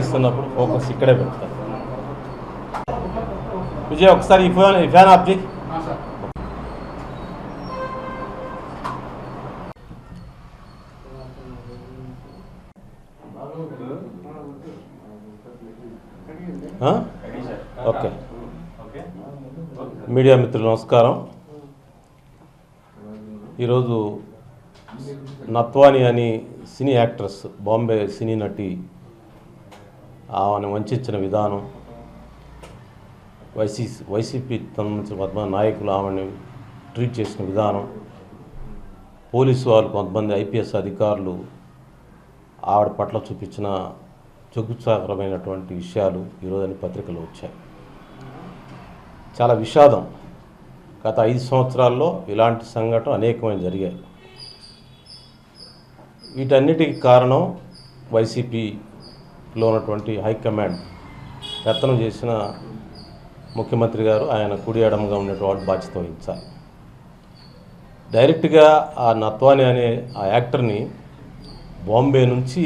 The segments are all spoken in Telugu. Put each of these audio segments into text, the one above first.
ఇస్తున్నప్పుడు ఫోకస్ ఇక్కడే పెడతారు విజయ్ ఒకసారి ఈ ఫ్యాన్ ఈ ఫ్యాన్ ఆఫ్ చేయి. ఆ? ఓకే. మీడియా మిత్రులు నమస్కారం. ఈరోజు నత్వాని అని సినీ యాక్ట్రెస్ బాంబే సినీ నటి ఆమెను వంచిన విధానం. వైసీ వైసీపీ సంబంధించిన కొంతమంది నాయకులు ఆమెను ట్రీట్ చేసిన విధానం. పోలీసు వాళ్ళు కొంతమంది ఐపీఎస్ అధికారులు ఆవిడ పట్ల చూపించిన జగుత్సాకరమైనటువంటి విషయాలు ఈరోజు పత్రికలు వచ్చాయి. చాలా విషాదం. గత ఐదు సంవత్సరాల్లో ఇలాంటి సంఘటన అనేకమైన జరిగాయి. వీటన్నిటికి కారణం వైసీపీ లో ఉన్నటువంటి హైకమాండ్ పెత్తనం చేసిన ముఖ్యమంత్రి గారు ఆయన కుడి ఎడమగా ఉండేటువంటి బాధ్యత వహించాలి. డైరెక్ట్గా ఆ నత్వాని అనే ఆ యాక్టర్ని బాంబే నుంచి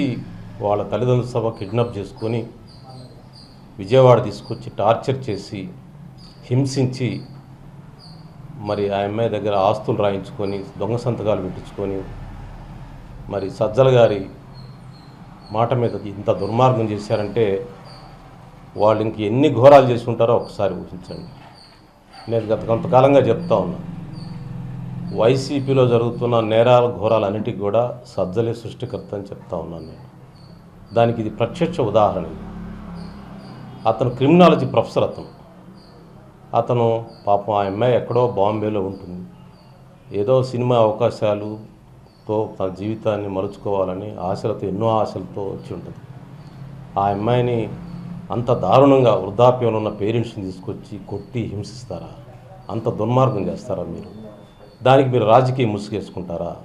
వాళ్ళ తల్లిదండ్రుల సభ కిడ్నాప్ చేసుకొని విజయవాడ తీసుకొచ్చి టార్చర్ చేసి హింసించి మరి ఆ అమ్మాయి దగ్గర ఆస్తులు రాయించుకొని దొంగ సంతకాలు పెట్టించుకొని మరి సజ్జల గారి మాట మీద ఇంత దుర్మార్గం చేశారంటే వాళ్ళు ఇంక ఎన్ని ఘోరాలు చేసి ఉంటారో ఒకసారి ఊహించండి. నేను గత కొంతకాలంగా చెప్తా ఉన్నా. వైసీపీలో జరుగుతున్న నేరాల ఘోరాలన్నిటికీ కూడా సజ్జలే సృష్టికర్త అని చెప్తా ఉన్నాను నేను. దానికి ఇది ప్రత్యక్ష ఉదాహరణ అతను క్రిమినాలజీ ప్రొఫెసర్ అతను. అతను పాపం ఆ అమ్మాయి ఎక్కడో బాంబేలో ఉంటుంది. ఏదో సినిమా అవకాశాలు అవకాశాలుతో తన జీవితాన్ని మలుచుకోవాలని ఆశలతో ఎన్నో ఆశలతో వచ్చి ఉంటుంది. ఆ అమ్మాయిని అంత దారుణంగా వృద్ధాప్యంలో ఉన్న పేరెంట్స్ని తీసుకొచ్చి కొట్టి హింసిస్తారా? అంత దుర్మార్గం చేస్తారా మీరు? దానికి మీరు రాజకీయ ముసుగేసుకుంటారా?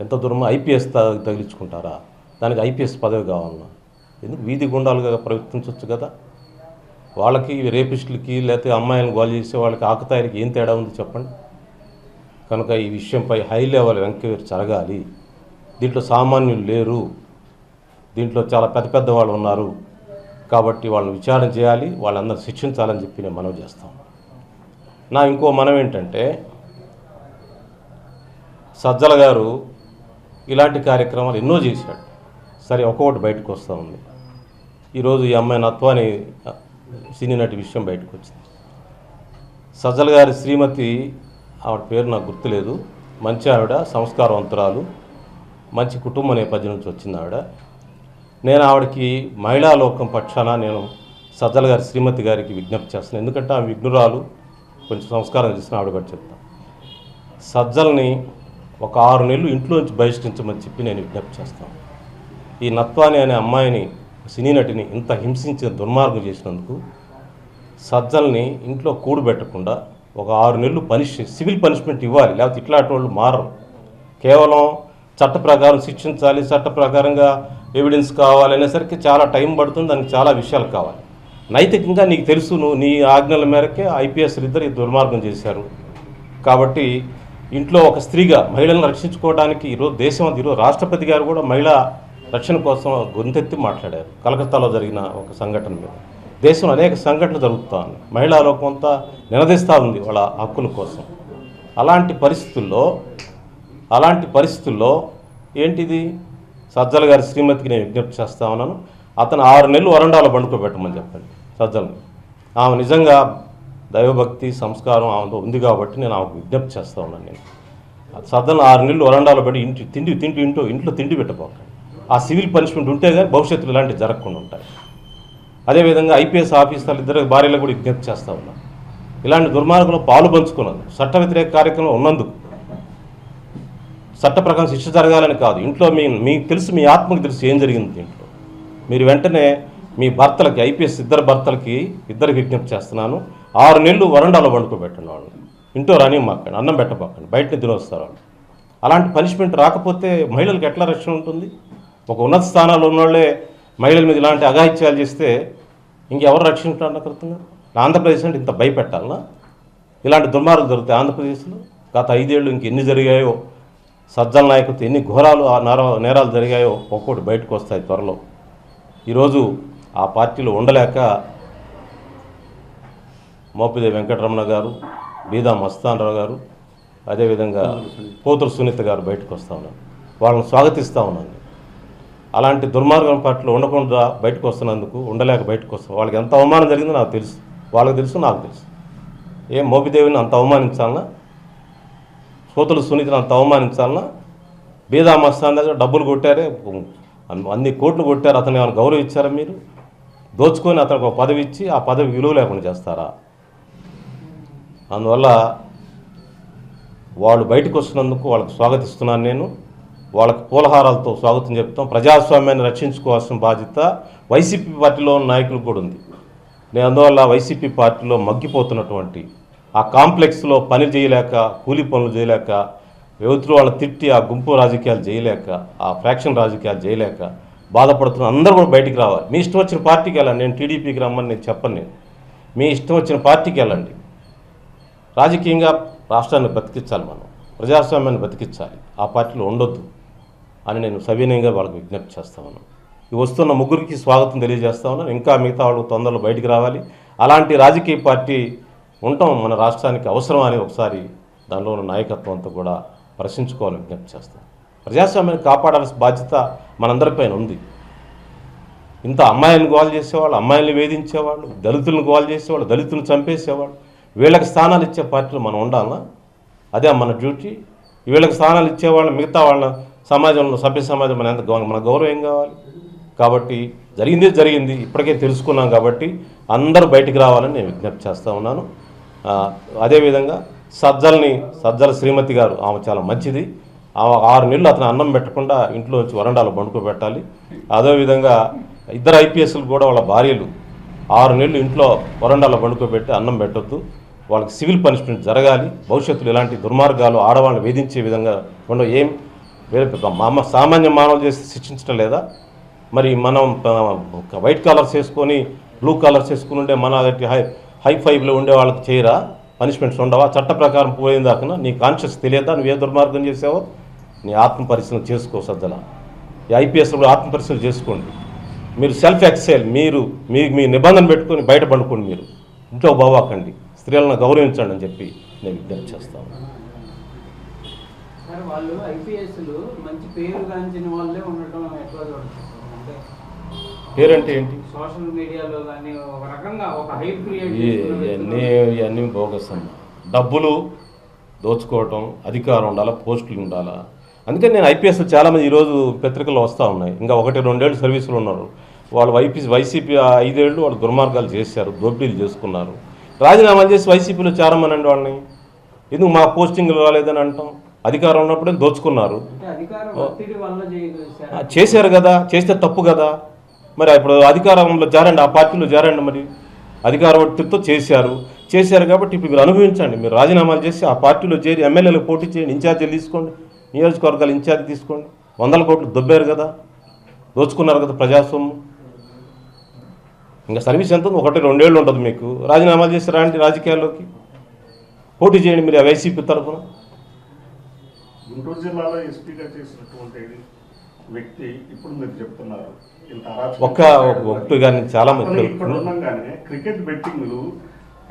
ఎంత దూరం ఐపీఎస్ తగిలించుకుంటారా? దానికి ఐపీఎస్ పదవి కావాలన్నా? ఎందుకు వీధి గుండాలుగా ప్రవర్తించవచ్చు కదా? వాళ్ళకి రేపిస్టులకి లేకపోతే అమ్మాయిలను గోల్ చేసే వాళ్ళకి ఆకుతాయికి ఏం తేడా ఉంది చెప్పండి? కనుక ఈ విషయంపై హై లెవెల్ ఎంక్వైరీ జరగాలి. దీంట్లో సామాన్యులు లేరు. దీంట్లో చాలా పెద్ద పెద్ద వాళ్ళు ఉన్నారు. కాబట్టి వాళ్ళని విచారణ చేయాలి. వాళ్ళందరూ శిక్షించాలని చెప్పి నేను మనవి చేస్తాం నా ఇంకో మనం ఏంటంటే సజ్జల గారు ఇలాంటి కార్యక్రమాలు ఎన్నో చేశాడు. సరే ఒక్కొక్కటి బయటకు వస్తూ ఉంది. ఈరోజు ఈ అమ్మాయి నత్వాని సినీ నటి విషయం బయటకు వచ్చింది. సజ్జల గారి శ్రీమతి ఆవిడ పేరు నాకు గుర్తులేదు. మంచి ఆవిడ సంస్కారవంతురాలు మంచి కుటుంబ నేపథ్యం నుంచి వచ్చింది ఆవిడ. నేను ఆవిడకి మహిళా లోకం పక్షాన నేను సజ్జల గారి శ్రీమతి గారికి విజ్ఞప్తి చేస్తున్నాను. ఎందుకంటే ఆమె విఘ్నురాలు కొంచెం సంస్కారం చేసిన ఆవిడ కూడా చెప్తాను సజ్జల్ని ఒక ఆరు నెలలు ఇంట్లో నుంచి బహిష్కరించమని చెప్పి నేను విజ్ఞప్తి చేస్తాను. ఈ నత్వాని అనే అమ్మాయిని సినీ నటిని ఇంత హింసించిన దుర్మార్గం చేసినందుకు సజ్జల్ని ఇంట్లో కూడబెట్టకుండా ఒక ఆరు నెలలు పనిష్ సివిల్ పనిష్మెంట్ ఇవ్వాలి. లేకపోతే ఇట్లాంటి వాళ్ళు మారరు. కేవలం చట్ట ప్రకారం శిక్షించాలి చట్ట ప్రకారంగా ఎవిడెన్స్ కావాలనేసరికి చాలా టైం పడుతుంది దానికి చాలా విషయాలు కావాలి. నైతికంగా నీకు తెలుసు నువ్వు నీ ఆజ్ఞల మేరకే ఐపీఎస్లు ఇద్దరు దుర్మార్గం చేశారు. కాబట్టి ఇంట్లో ఒక స్త్రీగా మహిళలను రక్షించుకోవడానికి ఈరోజు దేశం ఈరోజు రాష్ట్రపతి గారు కూడా మహిళా రక్షణ కోసం గొంతెత్తి మాట్లాడారు. కలకత్తాలో జరిగిన ఒక సంఘటన మీద. దేశంలో అనేక సంఘటనలు జరుగుతూ ఉన్నాయి. మహిళా లోకం అంతా నిలదీస్తూ ఉంది వాళ్ళ హక్కుల కోసం. అలాంటి పరిస్థితుల్లో అలాంటి పరిస్థితుల్లో ఏంటిది? సజ్జల గారి శ్రీమతికి నేను విజ్ఞప్తి చేస్తా ఉన్నాను. అతను ఆరు నెలలు వరండాలో పండుకోబెట్టమని చెప్పండి సజ్జల్ని. ఆమె నిజంగా దైవభక్తి సంస్కారం ఆమెతో ఉంది కాబట్టి నేను ఆమెకు విజ్ఞప్తి చేస్తా ఉన్నాను నేను. సజ్జలను ఆరు నెలలు వరండాలో పెట్టి ఇంటి తిండి తింటూ ఇంటో ఇంట్లో తిండి పెట్టబోకండి. ఆ సివిల్ పనిష్మెంట్ ఉంటే కానీ భవిష్యత్తులో ఇలాంటివి జరగకుండా ఉంటాయి. అదేవిధంగా ఐపీఎస్ ఆఫీసర్లు ఇద్దరు భార్యలకు కూడా విజ్ఞప్తి చేస్తా ఉన్నాం ఇలాంటి దుర్మార్గంలో పాలు పంచుకున్నాను చట్ట వ్యతిరేక కార్యక్రమం ఉన్నందుకు చట్ట ప్రకారం శిక్ష జరగాలని కాదు. ఇంట్లో మీ మీకు తెలుసు మీ ఆత్మకు తెలుసు ఏం జరిగింది దీంట్లో. మీరు వెంటనే మీ భర్తలకి ఐపీఎస్ ఇద్దరు భర్తలకి ఇద్దరు విజ్ఞప్తి చేస్తున్నాను. ఆరు నెలలు వరండాలో వండుకోబెట్టండి వాళ్ళు ఇంట్లో రాని మాకండి అన్నం పెట్టబాకండి బయటని తినొస్తారు వాళ్ళు అలాంటి పనిష్మెంట్ రాకపోతే మహిళలకు ఎట్లా రక్షణ ఉంటుంది? ఒక ఉన్నత స్థానాల్లో ఉన్నవాళ్ళే మహిళల మీద ఇలాంటి అఘాయిత్యాలు చేస్తే ఇంకెవరు రక్షించాలన్న కృతంగా? ఆంధ్రప్రదేశ్ అంటే ఇంత భయపెట్టాలనా? ఇలాంటి దుర్మార్గం జరుగుతాయి ఆంధ్రప్రదేశ్లో? గత ఐదేళ్ళు ఇంకెన్ని జరిగాయో సజ్జల నాయకులతో ఎన్ని ఘోరాలు ఆ నేర నేరాలు జరిగాయో ఒక్కొక్కటి బయటకు వస్తాయి త్వరలో. ఈరోజు ఆ పార్టీలో ఉండలేక మోపిదేవి వెంకటరమణ గారు బీదా మస్తానరావు గారు అదేవిధంగా పోతురు సునీత. గారు బయటకు వస్తూ ఉన్నారు. వాళ్ళని స్వాగతిస్తూ ఉన్నాను అలాంటి దుర్మార్గం పట్ల ఉండకుండా బయటకు వస్తున్నందుకు ఉండలేక బయటకు వస్తాం వాళ్ళకి ఎంత అవమానం జరిగిందో నాకు తెలుసు. వాళ్ళకి తెలుసు నాకు తెలుసు. ఏం మోపిదేవిని అంత అవమానించాలన్నా సోతులు సునీతిని అంత అవమానించాలన్నా బీదా మస్తాన్ దగ్గర డబ్బులు కొట్టారే అన్ని- కోట్లు కొట్టారు అతను ఏమైనా గౌరవించారా మీరు? దోచుకొని అతనికి ఒక పదవి ఇచ్చి ఆ పదవి విలువ లేకుండా చేస్తారా? అందువల్ల వాళ్ళు బయటకు వస్తున్నందుకు వాళ్ళకి స్వాగతిస్తున్నాను నేను. వాళ్ళకు పూలహారాలతో స్వాగతం చెప్తాం. ప్రజాస్వామ్యాన్ని రక్షించుకోవాల్సిన బాధ్యత వైసీపీ పార్టీలో ఉన్న నాయకులకు కూడా ఉంది. నేను అందువల్ల వైసీపీ పార్టీలో మగ్గిపోతున్నటువంటి ఆ కాంప్లెక్స్లో పని చేయలేక కూలి పనులు చేయలేక యువతులు వాళ్ళ తిట్టి ఆ గుంపు రాజకీయాలు చేయలేక ఆ ఫ్రాక్షన్ రాజకీయాలు చేయలేక బాధపడుతున్న అందరూ కూడా బయటికి రావాలి. మీ ఇష్టం వచ్చిన పార్టీకి వెళ్ళండి. నేను టీడీపీకి రమ్మని నేను చెప్పను నేను. మీ ఇష్టం వచ్చిన పార్టీకి వెళ్ళండి. రాజకీయంగా రాష్ట్రాన్ని బతికించాలి మనం. ప్రజాస్వామ్యాన్ని బతికించాలి. ఆ పార్టీలో ఉండొద్దు. అని నేను సవినయంగా వాళ్ళకి విజ్ఞప్తి చేస్తా ఉన్నాను. ఈ వస్తున్న ముగ్గురికి స్వాగతం తెలియజేస్తా ఉన్నాను. ఇంకా మిగతా వాళ్ళు తొందరలో బయటికి రావాలి. అలాంటి రాజకీయ పార్టీ ఉండటం మన రాష్ట్రానికి అవసరం అని ఒకసారి దానిలో ఉన్న నాయకత్వం అంతా కూడా ప్రశ్నించుకోవాలని విజ్ఞప్తి చేస్తాను ప్రజాస్వామ్యాన్ని కాపాడాల్సిన బాధ్యత మనందరిపైన ఉంది. ఇంత అమ్మాయిలను గోల్ చేసేవాళ్ళు అమ్మాయిల్ని వేధించేవాళ్ళు దళితులను గోల్ చేసేవాళ్ళు దళితులను చంపేసేవాళ్ళు వీళ్ళకి స్థానాలు ఇచ్చే పార్టీలు మనం ఉండాలా అదే మన డ్యూటీ. వీళ్ళకి స్థానాలు ఇచ్చేవాళ్ళ మిగతా వాళ్ళ సమాజంలో సభ్య సమాజం మన ఎంత మన గౌరవం ఏం కావాలి? కాబట్టి జరిగింది జరిగింది ఇప్పటికే తెలుసుకున్నాం కాబట్టి అందరూ బయటికి రావాలని నేను విజ్ఞప్తి చేస్తూ ఉన్నాను. అదేవిధంగా సజ్జల్ని సజ్జల శ్రీమతి గారు ఆమె చాలా మంచిది. ఆమె ఆరు నెలలు అతను అన్నం పెట్టకుండా ఇంట్లో వచ్చి వరండాలో పెట్టాలి. అదేవిధంగా ఇద్దరు ఐపీఎస్లు కూడా వాళ్ళ భార్యలు ఆరు నెలలు ఇంట్లో వరండాలో పండుకోబెట్టి అన్నం పెట్టొద్దు. వాళ్ళకి సివిల్ పనిష్మెంట్ జరగాలి. భవిష్యత్తులో ఇలాంటి దుర్మార్గాలు ఆడవాళ్ళని వేధించే విధంగా ఉండవు. ఏం వేరే మామ సామాన్య మానవులు చేసి శిక్షించడం లేదా? మరి మనం ఒక వైట్ కలర్స్ వేసుకొని బ్లూ కలర్స్ వేసుకుని ఉండే మన హై హై ఫైవ్లో ఉండే వాళ్ళకి చేయరా? పనిష్మెంట్స్ ఉండవా? చట్ట ప్రకారం పోయిన దాకా నీ కాన్షియస్ తెలియదా? నువ్వు ఏ దుర్మార్గం చేసావో? నీ ఆత్మ పరిశీలన చేసుకో సజ్జల. ఈ ఐపీఎస్లో కూడా ఆత్మ పరిశీలన చేసుకోండి. మీరు సెల్ఫ్ ఎక్సైల్ మీరు మీ మీ నిబంధన పెట్టుకొని బయట పండుకోండి మీరు. ఇంట్లో బావాకండి. స్త్రీలను గౌరవించండి అని చెప్పి నేను విజ్ఞప్తి చేస్తాను. సార్ వాళ్ళు ఐపీఎస్లు మంచి పేరు గాంచిన వాళ్ళే ఉండటం ఎట్లా చూడచ్చు అంటే పేరంటే ఏంటి? సోషల్ మీడియాలో కానీ ఒక రకంగా ఒక హైప్ క్రియేట్ ఇవన్నీ ఇవన్నీ బోగస్ అన్న డబ్బులు దోచుకోవటం అధికారం ఉండాలా పోస్టులు ఉండాలా? అందుకని నేను ఐపీఎస్ చాలామంది ఈరోజు పత్రికల్లో వస్తూ ఉన్నాయి. ఇంకా ఒకటి రెండేళ్ళు సర్వీసులు ఉన్నారు. వాళ్ళు వైపీ వైసీపీ ఐదేళ్ళు వాళ్ళు దుర్మార్గాలు చేశారు దోపిడీలు చేసుకున్నారు. రాజీనామాలు చేసి వైసీపీలో చేరమనండి వాళ్ళని. ఎందుకు మా పోస్టింగ్ రాలేదని అంటాం? అధికారం ఉన్నప్పుడే దోచుకున్నారు. చేశారు కదా చేస్తే తప్పు కదా. మరి ఇప్పుడు అధికారంలో జారండి ఆ పార్టీలో జారండి మరి. అధికార ఒత్తిడితో చేశారు. చేశారు కాబట్టి ఇప్పుడు మీరు అనుభవించండి. మీరు రాజీనామాలు చేసి ఆ పార్టీలో చేరి ఎమ్మెల్యేలు పోటీ చేయండి ఇన్ఛార్జీలు తీసుకోండి నియోజకవర్గాలు ఇన్ఛార్జ్ తీసుకోండి. వందల కోట్లు దొబ్బారు కదా. దోచుకున్నారు కదా ప్రజాస్వామ్యం. ఇంకా సర్వీస్ ఎంత? ఒకటి రెండేళ్ళు ఉంటుంది మీకు. రాజీనామాలు చేసి రాండి రాజకీయాల్లోకి. పోటీ చేయండి మీరు ఆ వైసీపీ తరఫున. గుంటూరు జిల్లాలో ఎస్పీగా చేసినటువంటి వ్యక్తి ఇప్పుడు మీరు చెప్తున్నారు. ఒక్క కానీ చాలా మంది ఇక్కడ ఉండగానే క్రికెట్ బెట్టింగ్లు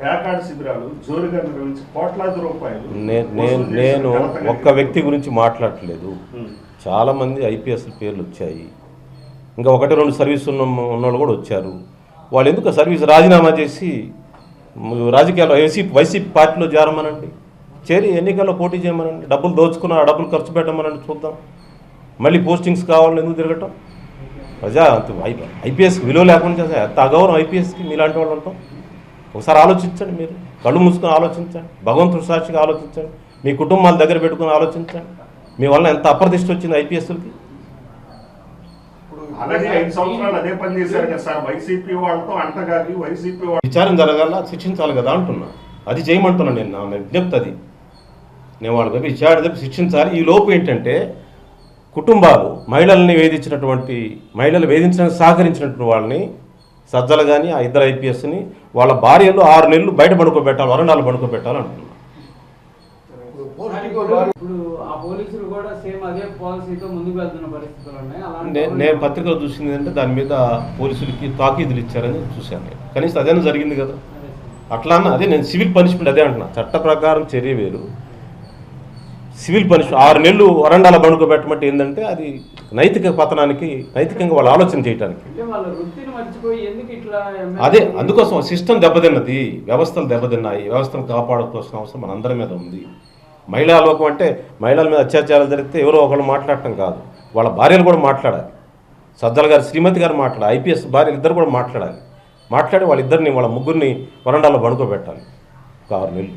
ప్యాకాడ్ శిబిరాలు జోరుగా నిర్వహించి కోట్లాది రూపాయలు నేను ఒక్క వ్యక్తి గురించి మాట్లాడట్లేదు. ఉం. చాలామంది ఐపీఎస్ పేర్లు వచ్చాయి. ఇంకా ఒకటి రెండు సర్వీస్ ఉన్న ఉన్నోళ్ళు కూడా వచ్చారు. వాళ్ళు ఎందుకు సర్వీస్ రాజీనామా చేసి రాజకీయాల్లో వైసీపీ వైసీపీ పార్టీలో చేరమనండి? చేరి ఎన్నికల్లో పోటీ చేయమనండి డబ్బులు దోచుకున్న డబ్బులు ఖర్చు పెట్టమనండి చూద్దాం. మళ్ళీ పోస్టింగ్స్ కావాలని ఎందుకు తిరగటం? ప్రజా ఐపీఎస్కి విలువ లేకుండా చేస్తే ఎంత అగౌరవం ఐపీఎస్కి మీలాంటి వాళ్ళు ఉంటాం ఒకసారి ఆలోచించండి మీరు. కళ్ళు మూసుకొని ఆలోచించండి. భగవంతుడు సాక్షిగా ఆలోచించండి. మీ కుటుంబాల దగ్గర పెట్టుకుని ఆలోచించండి. మీ వల్ల ఎంత అప్రదిష్ట వచ్చింది ఐపీఎస్లకి? విచారం జరగాల? శిక్షించాలి కదా అంటున్నా. అది చేయమంటున్నా నేను నా విజ్ఞప్తి అది. నేను వాళ్ళ దగ్గర విచారణ జరిపి శిక్షించాలి. ఈ లోపు ఏంటంటే కుటుంబాలు మహిళల్ని వేధించినటువంటి మహిళలు వేధించడానికి సహకరించినటువంటి వాళ్ళని సజ్జలు కానీ ఆ ఇద్దరు ఐపీఎస్ని వాళ్ళ భార్యలు ఆరు నెలలు బయట పడుకోబెట్టాలి వరండాలు పడుకోబెట్టాలి అంటున్నా ఇప్పుడు ఇప్పుడు ఆ పోలీసులు కూడా సేమ్ అదే పాలసీతో ముందుకు వెళ్తున్న పరిస్థితులు ఉన్నాయి. అలాంటి నే- వాళ్ళు- నేను పత్రికలో చూసింది అంటే దాని మీద పోలీసులకి తాకీదులు ఇచ్చారని చూశాను నేను. కనీసం అదేనా జరిగింది కదా? అదే సార్. అట్లా అన్న అదే నేను సివిల్ పనిష్మెంట్ అదే అంటున్నా. చట్ట ప్రకారం చర్య వేరు. సివిల్ పనిష్మెంట్ ఆరు నెలలు వరండాల బండుకోబెట్టమంటే ఏంటంటే అది నైతిక పతనానికి నైతికంగా వాళ్ళు ఆలోచన చేయడానికి అదే అందుకోసం సిస్టమ్ దెబ్బతిన్నది వ్యవస్థలు దెబ్బతిన్నాయి వ్యవస్థను కాపాడుకోవాల్సిన అవసరం మన అందరి మీద ఉంది. మహిళా లోకం అంటే మహిళల మీద అత్యాచారాలు జరిగితే ఎవరో ఒకళ్ళు మాట్లాడటం కాదు. వాళ్ళ భార్యలు కూడా మాట్లాడాలి. సజ్జల గారు శ్రీమతి గారు మాట్లాడాలి. ఐపీఎస్ భార్యలు ఇద్దరు కూడా మాట్లాడాలి. మాట్లాడి వాళ్ళిద్దరిని వాళ్ళ ముగ్గురిని వరండాలో పడుకోబెట్టాలి ఒక ఆరు నెలలు.